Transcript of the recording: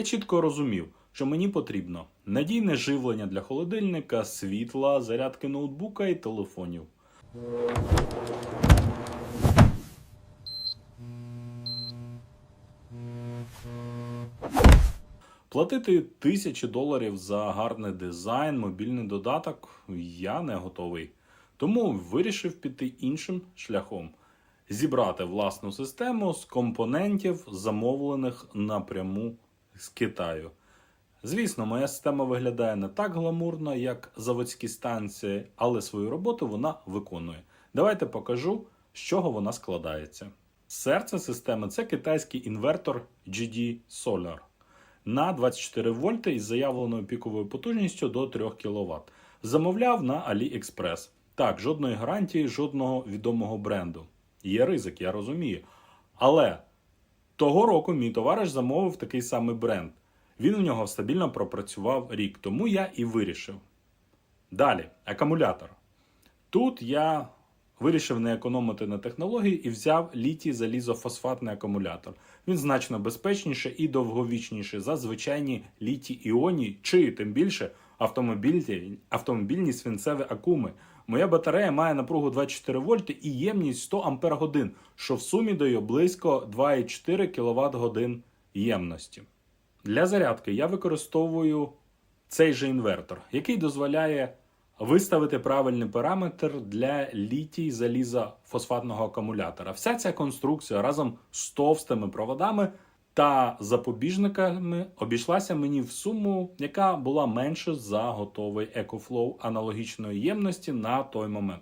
Я чітко розумів, що мені потрібно надійне живлення для холодильника, світла, зарядки ноутбука і телефонів. Платити тисячі доларів за гарний дизайн, мобільний додаток я не готовий. Тому вирішив піти іншим шляхом зібрати власну систему з компонентів, замовлених напряму з Китаю. Звісно, моя система виглядає не так гламурно, як заводські станції, але свою роботу вона виконує. Давайте покажу, з чого вона складається. Серце системи це китайський інвертор GD Solar на 24 вольти із заявленою піковою потужністю до 3 кВт. Замовляв на AliExpress. Так, жодної гарантії, жодного відомого бренду. Є ризик, я розумію. Але того року мій товариш замовив такий самий бренд. Він у нього стабільно пропрацював рік, тому я і вирішив. Далі, акумулятор. Тут я вирішив не економити на технології і взяв літій залізофосфатний акумулятор. Він значно безпечніший і довговічніший за звичайні літій іоні чи тим більше автомобільні, автомобільні свинцеві акуми. Моя батарея має напругу 24 вольти і ємність 100 ампер годин, що в сумі дає близько 2,4 кВт годин ємності. Для зарядки я використовую цей же інвертор, який дозволяє виставити правильний параметр для літій заліза фосфатного акумулятора. Вся ця конструкція разом з товстими проводами та запобіжниками обійшлася мені в суму, яка була менше за готовий EcoFlow аналогічної ємності на той момент.